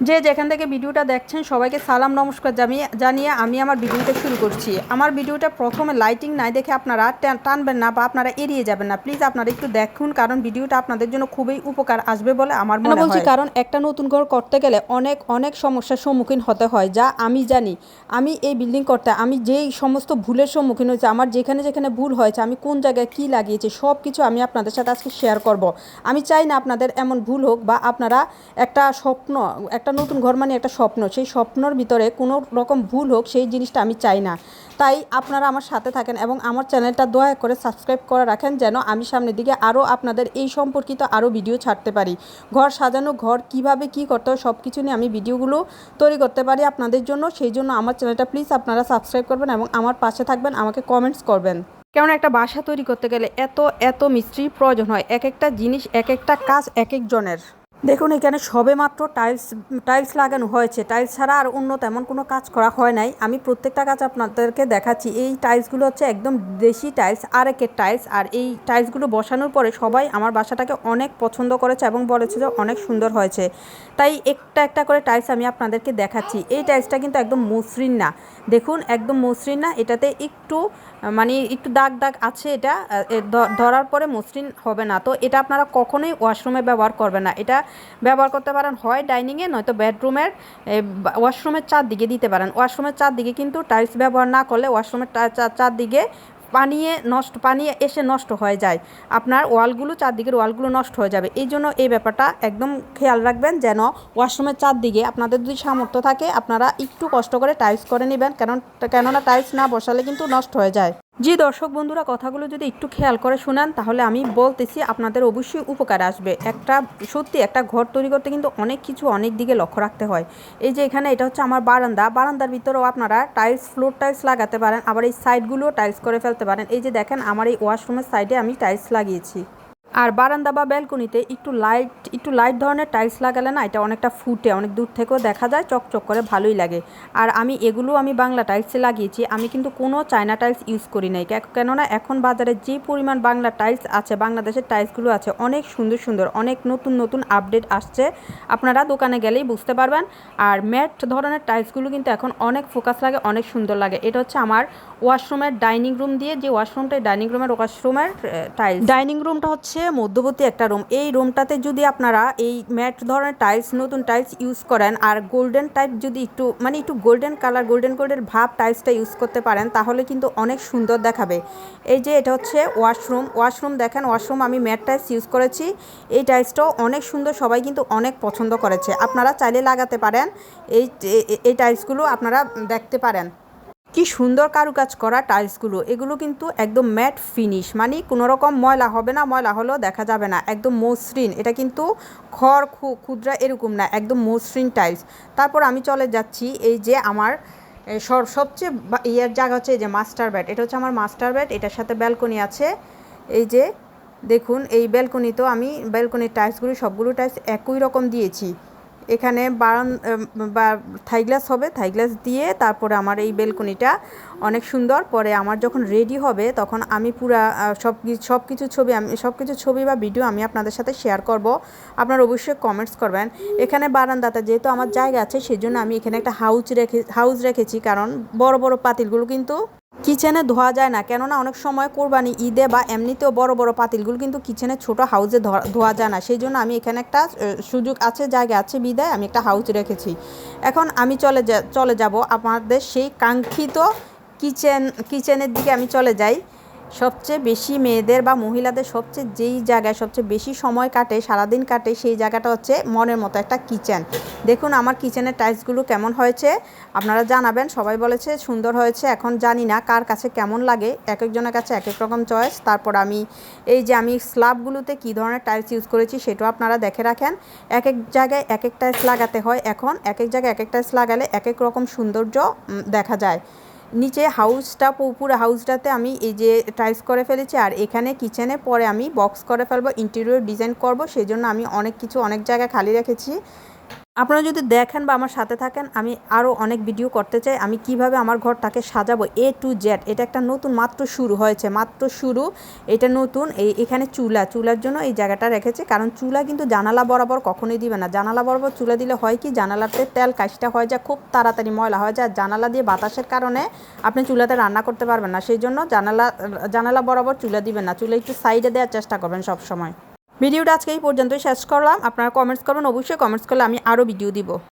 যে যেখান থেকে ভিডিওটা দেখছেন সবাইকে সালাম নমস্কার জানিয়ে জানিয়ে আমি আমার ভিডিওটা শুরু করছি। আমার ভিডিওটা প্রথমে লাইটিং নাই দেখে আপনারা টানবেন না বা আপনারা এড়িয়ে যাবেন না। প্লিজ আপনারা একটু দেখুন কারণ ভিডিওটা আপনাদের জন্য খুবই উপকার আসবে বলে আমার মনে বলছি? কারণ একটা নতুন ঘর করতে গেলে অনেক অনেক সমস্যার সম্মুখীন হতে হয় যা আমি জানি। আমি এই বিল্ডিং করতে আমি যেই সমস্ত ভুলের সম্মুখীন হয়েছে আমার যেখানে যেখানে ভুল হয়েছে আমি কোন জায়গায় কী লাগিয়েছি সব কিছু আমি আপনাদের সাথে আজকে শেয়ার করব। আমি চাই না আপনাদের এমন ভুল হোক বা আপনারা একটা স্বপ্ন একটা নতুন ঘর মানে একটা স্বপ্ন। সেই স্বপ্নর ভিতরে কোনো রকম ভুল হোক, সেই জিনিসটা আমি চাই না। তাই আপনারা আমার সাথে থাকেন এবং আমার চ্যানেলটা দয়া করে সাবস্ক্রাইব করে রাখেন যেন আমি সামনের দিকে আরও আপনাদের এই সম্পর্কিত আরও ভিডিও ছাড়তে পারি। ঘর সাজানো, ঘর কীভাবে কি করতে হয় সব কিছু নিয়ে আমি ভিডিওগুলো তৈরি করতে পারি আপনাদের জন্য। সেই জন্য আমার চ্যানেলটা প্লিজ আপনারা সাবস্ক্রাইব করবেন এবং আমার পাশে থাকবেন, আমাকে কমেন্টস করবেন। কেমন একটা বাসা তৈরি করতে গেলে এত এত মিস্ত্রির প্রয়োজন হয়। এক একটা জিনিস, এক একটা কাজ, এক একজনের দেখুন, এখানে সবে মাত্র টাইলস টাইলস লাগানো হয়েছে। টাইলস ছাড়া আর অন্য তেমন কোনো কাজ করা হয় নাই। আমি প্রত্যেকটা কাজ আপনাদেরকে দেখাচ্ছি। এই টাইলসগুলো হচ্ছে একদম দেশি টাইলস আর একের টাইলস আর এই টাইলসগুলো বসানোর পরে সবাই আমার বাসাটাকে অনেক পছন্দ করেছে এবং বলেছে যে অনেক সুন্দর হয়েছে। তাই একটা একটা করে টাইলস আমি আপনাদেরকে দেখাচ্ছি। এই টাইলসটা কিন্তু একদম মসৃণ না। দেখুন, একদম মসৃণ না। এটাতে একটু মানে একটু দাগ দাগ আছে এটা। ধরার পরে মসৃণ হবে না। তো এটা আপনারা কখনোই ওয়াশরুমে ব্যবহার করবেন না। এটা ব্যবহার করতে পারেন, হয় ডাইনিংয়ে, নয়তো বেডরুমের ওয়াশরুমের চারদিকে দিতে পারেন। ওয়াশরুমের চারদিকে কিন্তু টাইলস ব্যবহার না করলে ওয়াশরুমের চারদিকে পানিয়ে নষ্ট পানি এসে নষ্ট হয়ে যায়। আপনার ওয়ালগুলো, চারদিকের ওয়ালগুলো নষ্ট হয়ে যাবে। এই জন্য এই ব্যাপারটা একদম খেয়াল রাখবেন যেন ওয়াশরুমের চারদিকে আপনাদের যদি সামর্থ্য থাকে, আপনারা একটু কষ্ট করে টাইলস করে নেবেন। কারণ কেননা টাইলস না বসালে কিন্তু নষ্ট হয়ে যায়। জি দর্শক বন্ধুরা, কথাগুলো যদি একটু খেয়াল করে শোনান, তাহলে আমি বলতেছি আপনাদের অবশ্যই উপকার আসবে। একটা, সত্যি একটা ঘর তৈরি করতে কিন্তু অনেক কিছু অনেক দিকে লক্ষ্য রাখতে হয়। এই যে এখানে এটা হচ্ছে আমার বারান্দা। বারান্দার ভিতরেও আপনারা টাইলস ফ্লোর টাইলস লাগাতে পারেন, আবার এই সাইডগুলোও টাইলস করে ফেলতে পারেন। এই যে দেখেন, আমার এই ওয়াশরুমের সাইডে আমি টাইলস লাগিয়েছি। আর বারান্দা বা ব্যালকনিতে একটু লাইট একটু লাইট ধরনের টাইলস লাগালে না এটা অনেকটা ফুটে, অনেক দূর থেকেও দেখা যায়, চকচক করে ভালোই লাগে। আর আমি এগুলো আমি বাংলা টাইলসে লাগিয়েছি, আমি কিন্তু কোনো চায়না টাইলস ইউজ করি নাই কেননা এখন বাজারে যে পরিমাণ বাংলা টাইলস আছে, বাংলাদেশের টাইলসগুলো আছে, অনেক সুন্দর সুন্দর, অনেক নতুন নতুন আপডেট আসছে। আপনারা দোকানে গেলেই বুঝতে পারবেন। আর ম্যাট ধরনের টাইলসগুলো কিন্তু এখন অনেক ফোকাস লাগে, অনেক সুন্দর লাগে। এটা হচ্ছে আমার ওয়াশরুমের ডাইনিং রুম দিয়ে, যে ওয়াশরুমটা ডাইনিং রুমের ওয়াশরুমের টাইলস ডাইনিং রুমটা হচ্ছে মধ্যবর্তী একটা রুম এই রুমটাতে যদি আপনারা এই ম্যাট ধরনের টাইলস নতুন টাইলস ইউজ করেন আর গোল্ডেন টাইপ যদি একটু মানে একটু গোল্ডেন কালার গোল্ডেন গোল্ডেন ভাব টাইলসটা ইউজ করতে পারেন, তাহলে কিন্তু অনেক সুন্দর দেখাবে। এই যে এটা হচ্ছে ওয়াশরুম ওয়াশরুম দেখেন ওয়াশরুম আমি ম্যাট টাইলস ইউজ করেছি। এই টাইলসটাও অনেক সুন্দর, সবাই কিন্তু অনেক পছন্দ করেছে। আপনারা চাইলে লাগাতে পারেন। এই, এই- টাইলসগুলো আপনারা দেখতে পারেন। কি সুন্দর কারুকাজ করা টাইলসগুলো, এগুলো কিন্তু একদম ম্যাট ফিনিশ। মানে কোনো রকম ময়লা হবে না, ময়লা হলেও দেখা যাবে না। একদম মসৃণ। এটা কিন্তু খড় ক্ষুদ্রা এরকম না, একদম মসৃণ টাইলস। তারপর আমি চলে যাচ্ছি এই যে আমার সর- সবচেয়ে ইয়ের জায়গা হচ্ছে এই যে মাস্টার বেড। এটা হচ্ছে আমার মাস্টার বেড। এটার সাথে ব্যালকনি আছে। এই যে, দেখুন, এই ব্যালকনিতেও আমি ব্যালকনির টাইলসগুলো, সবগুলো টাইলস একই রকম দিয়েছি। এখানে বারান বা থাই গ্লাস হবে, থাই গ্লাস দিয়ে তারপরে আমার এই বেলকনিটা অনেক সুন্দর। পরে আমার যখন রেডি হবে, তখন আমি পুরা সব সব কিছু ছবি আমি সব কিছু ছবি বা ভিডিও আমি আপনাদের সাথে শেয়ার করব। আপনারা অবশ্যই কমেন্টস করবেন। এখানে বারান্দাতে যেহেতু আমার জায়গা আছে সেই জন্য আমি এখানে একটা হাউস রেখে হাউস রেখেছি। কারণ বড় বড় পাতিলগুলো কিন্তু কিচেনে ধোয়া যায় না। কেননা অনেক সময় কোরবানি ঈদে বা এমনিতেও বড় বড় পাতিলগুলো কিন্তু কিচেনে ছোট হাউজে ধোয়া- যায় না। সেই জন্য আমি এখানে একটা সুযোগ আছে, জায়গা আছে বিদায়, আমি একটা হাউজ রেখেছি। এখন আমি চলে চলে যাব। আমাদের সেই কাঙ্ক্ষিত কিচেন, কিচেনের দিকে আমি চলে যাই। সবচেয়ে বেশি মেয়েদের বা মহিলাদের সবচেয়ে যেই জায়গায় সবচেয়ে বেশি সময় কাটে, সারাদিন কাটে, সেই জায়গাটা হচ্ছে মনের মতো একটা কিচেন। দেখুন আমার কিচেনের টাইলসগুলো কেমন হয়েছে। আপনারা জানাবেন, সবাই বলেছে সুন্দর হয়েছে, এখন জানি না কার কাছে কেমন লাগে। এক একজনের কাছে এক এক রকম চয়েস। তারপর আমি, এই যে আমি স্ল্যাবগুলোতে কী ধরনের টাইলস ইউজ করেছি সেটাও আপনারা দেখে রাখেন। এক এক জায়গায় এক এক টাইলস লাগাতে হয়। এখন এক এক জায়গায় এক এক টাইলস লাগালে এক এক রকম সৌন্দর্য দেখা যায়। নিচে হাউসটা পুরো হাউসটাতে আমি এই যে টাইলস করে ফেলেছি আর এখানে কিচেনে পরে আমি বক্স করে ফেলব ইন্টেরিয়র ডিজাইন করব সেই জন্য আমি অনেক কিছু অনেক জায়গায় খালি রেখেছি। আপনারা যদি দেখেন বা আমার সাথে থাকেন, আমি আরও অনেক ভিডিও করতে চাই। আমি কীভাবে আমার ঘরটাকে সাজাবো এ টু জেড এটা একটা নতুন, মাত্র শুরু হয়েছে, মাত্র শুরু। এটা নতুন, এই এখানে চুলা, চুলার জন্য এই জায়গাটা রেখেছে। কারণ চুলা কিন্তু জানালা বরাবর কখনোই দিবে না। জানালা বরাবর চুলা দিলে হয় কি? জানালাতে তেল কাশটা হয়ে যায়, খুব তাড়াতাড়ি ময়লা হয়ে যায়। জানালা দিয়ে বাতাসের কারণে আপনি চুলাতে রান্না করতে পারবেন না। সেই জন্য জানালা জানালা বরাবর চুলা দিবেন না। চুলা একটু সাইডে দেওয়ার চেষ্টা করবেন সব সময় ভিডিওটা আজকে এই পর্যন্তই শেষ করলাম। আপনারা কমেন্টস করবেন, অবশ্যই কমেন্টস করলে আমি আরও ভিডিও দিব।